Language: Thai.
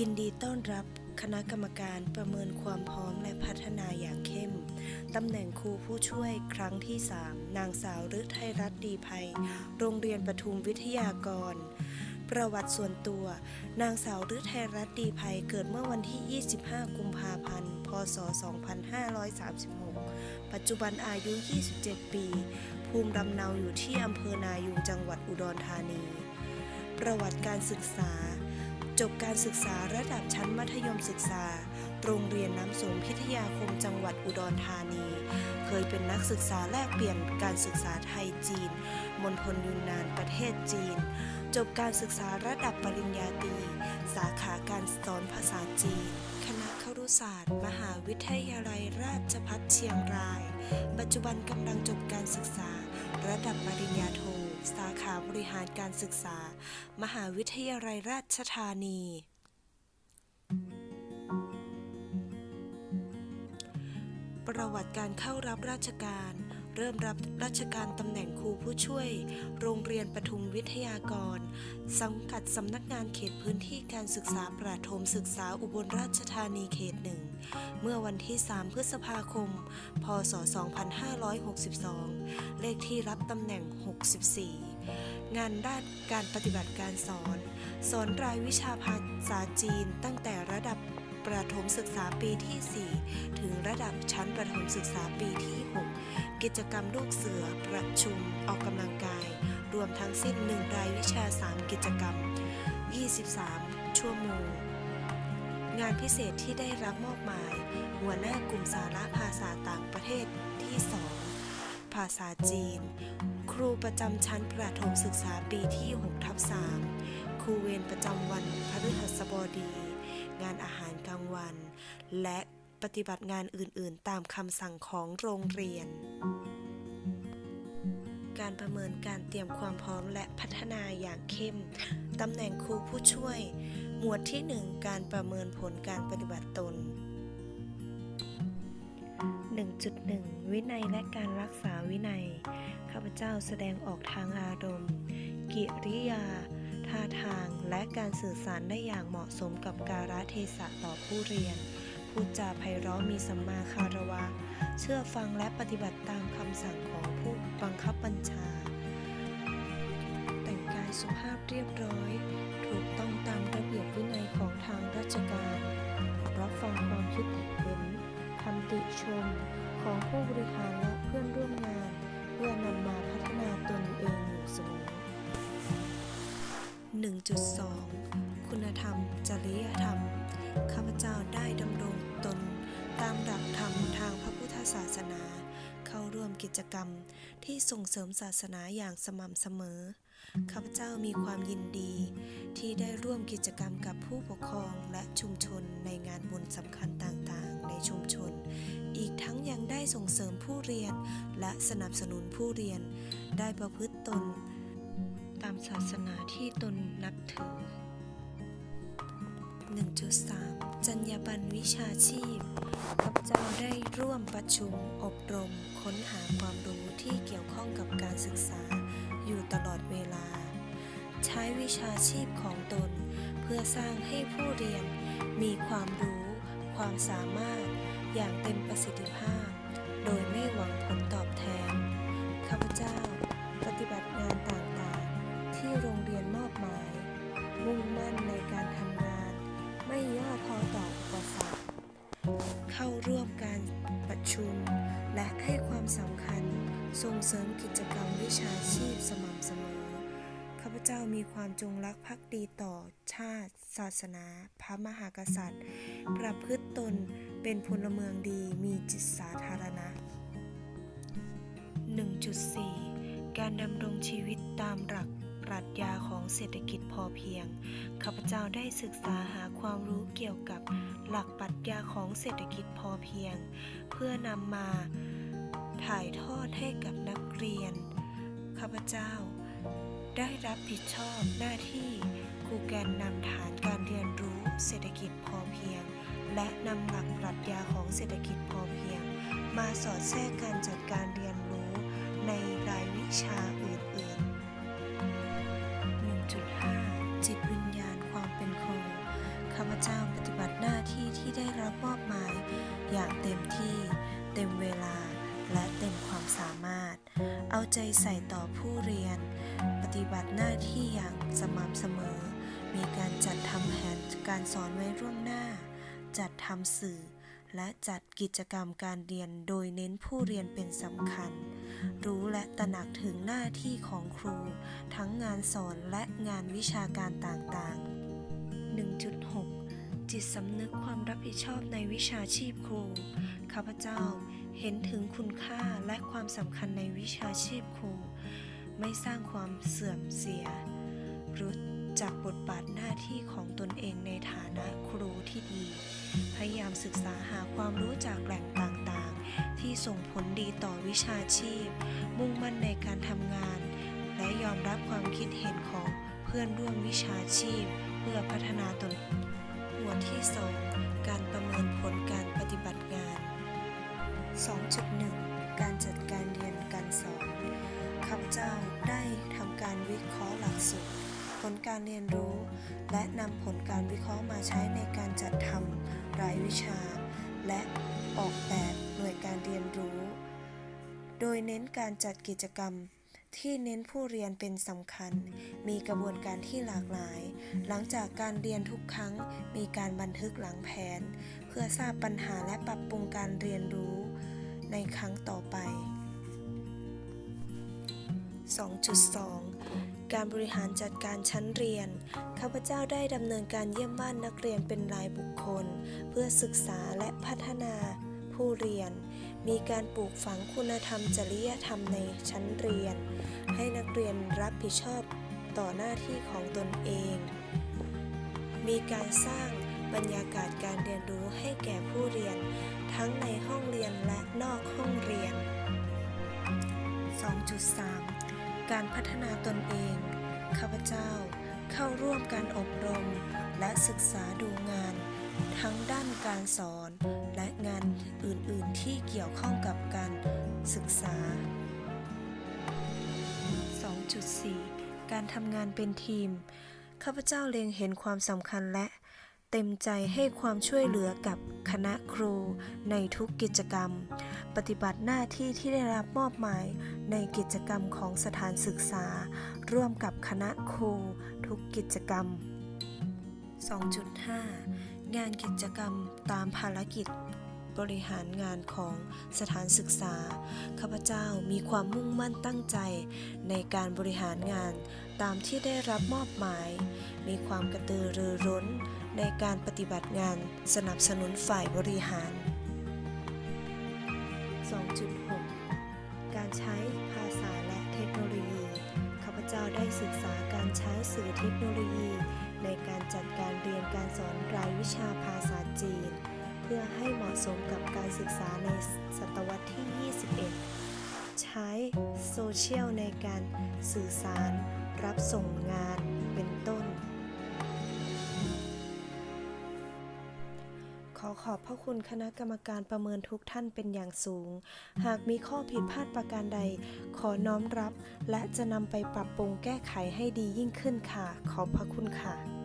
ยินดีต้อนรับคณะกรรมการประเมินความพร้อมและพัฒนาอย่างเข้ม ตำแหน่งครูผู้ช่วยครั้งที่ 3 นางสาวฤทัยรัตน์ดีภัย โรงเรียนปทุมวิทยากร ประวัติส่วนตัว นางสาวฤทัยรัตน์ดีภัยเกิดเมื่อวันที่ 25 กุมภาพันธ์ พศ 2536 ปัจจุบันอายุ 27 ปี ภูมิลำเนาอยู่ที่อำเภอนายูงจังหวัดอุดรธานี ประวัติการศึกษา จบการศึกษาระดับชั้นมัธยมศึกษา โรงเรียนน้ำสมพิทยาคมจังหวัดอุดรธานี เคยเป็นนักศึกษาแลกเปลี่ยนการศึกษาไทยจีน มณฑลยูนนานประเทศจีน จบการศึกษาระดับปริญญาตรี สาขาการสอนภาษาจีน คณะครุศาสตร์ มหาวิทยาลัยราชภัฏเชียงราย ปัจจุบันกำลังจบการศึกษาระดับปริญญาโท สาขาบริหารการศึกษา มหาวิทยาลัยราชธานี ประวัติการเข้ารับราชการ เริ่มรับราชการตำแหน่งครูผู้ช่วย โรงเรียนปทุมวิทยากร สังกัดสำนักงานเขตพื้นที่การศึกษาประถมศึกษาอุบลราชธานีเขตหนึ่ง เมื่อวันที่ 3 พฤษภาคม พศ 2562 เลขที่รับตำแหน่ง 64 งานด้านการปฏิบัติการสอน สอนรายวิชาภาษาจีนตั้งแต่ระดับประถมศึกษาปีที่ 4 ถึงระดับชั้นประถมศึกษาปีที่ 6 กิจกรรมลูกเสือ ประชุม ออกกำลังกาย รวมทั้งสิ้น 1 รายวิชา 3 กิจกรรม 23 ชั่วโมง งานพิเศษที่ได้รับมอบหมาย หัวหน้ากลุ่มสาระภาษาต่างประเทศที่ 2 ภาษาจีน ครูประจำชั้นประถมศึกษาปีที่6ทับ3ครูเวรประจำวันพฤหัสบดี งานอาหารกลางวัน และ ฏิบัติงานอื่นๆ ตามคำสั่งของโรงเรียน การประเมินการเตรียมความพร้อมและพัฒนาอย่างเข้ม ตำแหน่งครูผู้ช่วย หมวดที่ 1 การประเมินผลการปฏิบัติตน 1.1 วินัยและการรักษาวินัย ข้าพเจ้าแสดงออกทางอารมณ์ กิริยา ท่าทาง และการสื่อสารได้อย่างเหมาะสมกับกาลเทศะต่อผู้เรียน พูดจาไพเราะมีสัมมาคารวะ เชื่อฟังและปฏิบัติตามคำสั่งของผู้บังคับบัญชา แต่งกายสุภาพเรียบร้อย ถูกต้องตามระเบียบวินัยของทางราชการ รับฟังความคิดเห็นคำติชมของผู้บริหารและเพื่อนร่วมงาน เพื่อนำมาพัฒนาตนเองอยู่เสมอ1.2 คุณธรรม จริยธรรม ข้าพเจ้าได้ดำรง ตน ตามหลักธรรมทางพระพุทธศาสนา เข้าร่วมกิจกรรมที่ส่งเสริมศาสนาอย่างสม่ำเสมอ ข้าพเจ้ามีความยินดี ที่ได้ร่วมกิจกรรมกับผู้ปกครองและชุมชนในงานบุญสำคัญต่างๆ ในชุมชน อีกทั้งยังได้ส่งเสริมผู้เรียนและสนับสนุนผู้เรียน ได้ประพฤติตน ตามศาสนาที่ตนนับถือ 1.3 จรรยาบรรณวิชาชีพข้าพเจ้าได้ร่วมประชุมอบรมค้นหาความรู้ที่เกี่ยวข้องกับการศึกษาอยู่ตลอดเวลา ใช้วิชาชีพของตน เพื่อสร้างให้ผู้เรียนมีความรู้ ความสามารถอย่างเต็มประสิทธิภาพ โดยไม่หวังผลตอบแทนข้าพเจ้า ปฏิบัติงานต่างๆ ที่โรงเรียนมอบหมาย มุ่งมั่นในการทำ ไม่ย่อท้อต่ออุปสรรคเข้าร่วมการประชุม และให้ความสำคัญส่งเสริมกิจกรรมวิชาชีพสม่ำเสมอ ข้าพเจ้ามีความจงรักภักดีต่อชาติ ศาสนา พระมหากษัตริย์ ประพฤติตนเป็นพลเมืองดีมีจิตสาธารณะ 1.4 การดำรงชีวิตตามหลัก ปรัชญาของเศรษฐกิจพอเพียง ข้าพเจ้าได้ศึกษาหาความรู้เกี่ยวกับหลักปรัชญาของเศรษฐกิจพอเพียง เพื่อนำมาถ่ายทอดให้กับนักเรียน ข้าพเจ้า ได้รับผิดชอบหน้าที่ครูแกนนำฐานการเรียนรู้เศรษฐกิจพอเพียง และนำหลักปรัชญาของเศรษฐกิจพอเพียง มาสอดแทรกการจัดการเรียนรู้ในรายวิชาอื่นๆ อย่างเต็มที่ เต็มเวลา และเต็มความสามารถ เอาใจใส่ต่อผู้เรียน ปฏิบัติหน้าที่อย่างสม่ำเสมอ มีการจัดทำแผนการสอนไว้ล่วงหน้า จัดทำสื่อ และจัดกิจกรรมการเรียนโดยเน้นผู้เรียนเป็นสำคัญ รู้และตระหนักถึงหน้าที่ของครู ทั้งงานสอนและงานวิชาการต่างๆ 1.6 จิตสำนึกความรับผิดชอบในวิชาชีพครู ข้าพเจ้าเห็นถึงคุณค่าและความสำคัญในวิชาชีพครู ไม่สร้างความเสื่อมเสีย รู้จักบทบาทหน้าที่ของตนเองในฐานะครูที่ดี พยายามศึกษาหาความรู้จากแหล่งต่างๆ ที่ส่งผลดีต่อวิชาชีพ มุ่งมั่นในการทำงาน และยอมรับความคิดเห็นของเพื่อนร่วมวิชาชีพ เพื่อพัฒนาตน วดที่ 2 การประเมินผลการปฏิบัติงาน 2.1 การจัดการเรียนการสอน ข้าพเจ้าได้ทำการวิเคราะห์หลักสูตร ผลการเรียนรู้ และนำผลการวิเคราะห์มาใช้ในการจัดทำรายวิชา และออกแบบหน่วยการเรียนรู้ โดยเน้นการจัดกิจกรรม ที่เน้นผู้เรียนเป็นสำคัญ มีกระบวนการที่หลากหลาย หลังจากการเรียนทุกครั้ง มีการบันทึกหลังแผน เพื่อทราบปัญหาและปรับปรุงการเรียนรู้ในครั้งต่อไป 2.2 การบริหารจัดการชั้นเรียน ข้าพเจ้าได้ดำเนินการเยี่ยมบ้านนักเรียนเป็นรายบุคคล เพื่อศึกษาและพัฒนา ผู้เรียน มีการปลูกฝังคุณธรรมจริยธรรมในชั้นเรียน ให้นักเรียนรับผิดชอบต่อหน้าที่ของตนเอง มีการสร้างบรรยากาศการเรียนรู้ให้แก่ผู้เรียน ทั้งในห้องเรียนและนอกห้องเรียน 2.3 การพัฒนาตนเอง ข้าพเจ้าเข้าร่วมการอบรมและศึกษาดูงาน ทั้งด้านการสอน งานอื่นๆที่เกี่ยวข้องกับการศึกษา 2.4 การทำงานเป็นทีม ข้าพเจ้าเล็งเห็นความสำคัญและเต็มใจให้ความช่วยเหลือกับคณะครูในทุกกิจกรรม ปฏิบัติหน้าที่ที่ได้รับมอบหมายในกิจกรรมของสถานศึกษา ร่วมกับคณะครูทุกกิจกรรม 2.5 งานกิจกรรมตามภารกิจ บริหารงานของสถานศึกษา ข้าพเจ้ามีความมุ่งมั่นตั้งใจในการบริหารงานตามที่ได้รับมอบหมาย มีความกระตือรือร้นในการปฏิบัติงานสนับสนุนฝ่ายบริหาร 2.6 การใช้ภาษาและเทคโนโลยี ข้าพเจ้าได้ศึกษาการใช้สื่อเทคโนโลยี ในการจัดการเรียนการสอนรายวิชาภาษาจีน พื่อให้เหมาะสมกับการศึกษาในศตวรรษที่ 21 ใช้โซเชียลในการสื่อสาร รับส่งงานเป็นต้น ขอขอบพระคุณคณะกรรมการประเมินทุกท่านเป็นอย่างสูง หากมีข้อผิดพลาดประการใด ขอน้อมรับ และจะนำไปปรับปรุงแก้ไขให้ดียิ่งขึ้นค่ะ ขอบพระคุณค่ะ